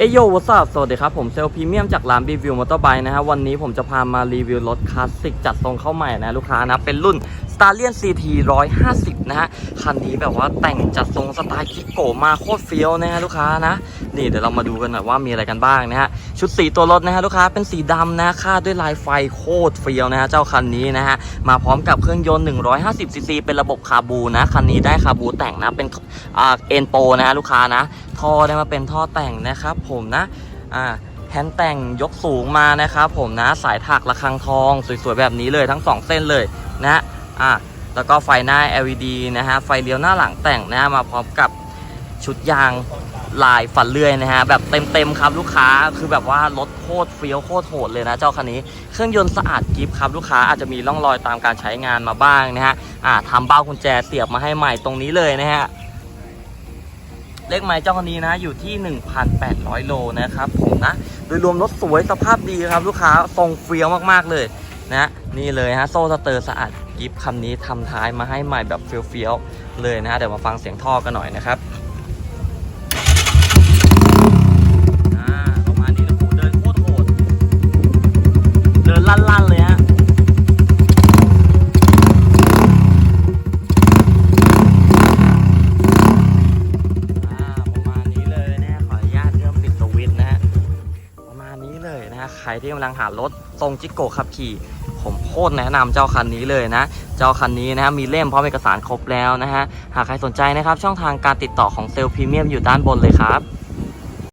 เอยโยวัสสวัสดีครับผมเซลพรีเมียมจากร้านรีวิวมอเตอร์ไบค์นะฮะวันนี้ผมจะพามารีวิวรถคลาสสิกจัดทรงเข้าใหม่นะลูกค้านะเป็นรุ่น s t a r l i o n CT 150 นะฮะ คันนี้แบบว่าแต่งจัดทรงสไตล์คิโกมาโคตรเฟี้ยวนะฮะลูกค้านะ นี่เดี๋ยวเรามาดูกันหน่อยว่ามีอะไรกันบ้างนะฮะ ชุดสีตัวรถนะฮะลูกค้าเป็นสีดำนะคาดด้วยลายไฟโคตรเฟี้ยวนะฮะ เจ้าคันนี้นะฮะ มาพร้อมกับเครื่องยนต์ 150 ซีซีเป็นระบบคาบูนะ คันนี้ได้คาบูแต่งนะ เป็นอ่าเอ็นโปนะฮะลูกค้านะ ท่อได้มาเป็นท่อแต่งนะครับผมนะ อ่าแฮนแต่งยกสูงมานะครับผมนะสายถักระฆังทอง สวยๆแบบนี้เลยทั้ง 2 เส้นเลยนะ อ่าแล้วก็ไฟหน้า LED นะฮะไฟเลี้ยวหน้าหลังแต่งนะมาพร้อมกับชุดยางลายฝันเลื่อยนะฮะแบบเต็มๆครับลูกค้าคือแบบว่ารถโคตรเฟี้ยวโคตรโหดเลยนะเจ้าคันนี้เครื่องยนต์สะอาดกิฟครับลูกค้าอาจจะมีร่องรอยตามการใช้งานมาบ้างนะฮะอ่าทำเบ้ากุญแจเสียบมาให้ใหม่ตรงนี้เลยนะฮะเลขไม้เจ้าคันนี้นะอยู่ที่ 1,800 โลนะครับผมนะโดยรวมรถสวยสภาพดีครับลูกค้าทรงเฟี้ยวมากๆเลยนะนี่เลยฮะโซ่สเตอร์สะอาด กิฟคันนี้ทำท้ายมาให้ใหม่แบบเฟี้ยวๆเลยนะฮะเดี๋ยวมาฟังเสียงท่อกันหน่อยนะครับประมาณนี้นะโหเดินโคตรโหดเดินลั่นๆเลยฮะประมาณนี้เลยนะฮะขออนุญาตเริ่มปิดสวิตช์นะฮะประมาณนี้เลยนะฮะใครที่กำลังหารถทรงจิโกขับขี่ ผมโคตรแนะนำเจ้าคันนี้เลยนะ เจ้าคันนี้นะฮะมีเล่มพร้อมเอกสารครบแล้วนะฮะ หากใครสนใจนะครับ ช่องทางการติดต่อของเซลล์พรีเมียมอยู่ด้านบนเลยครับ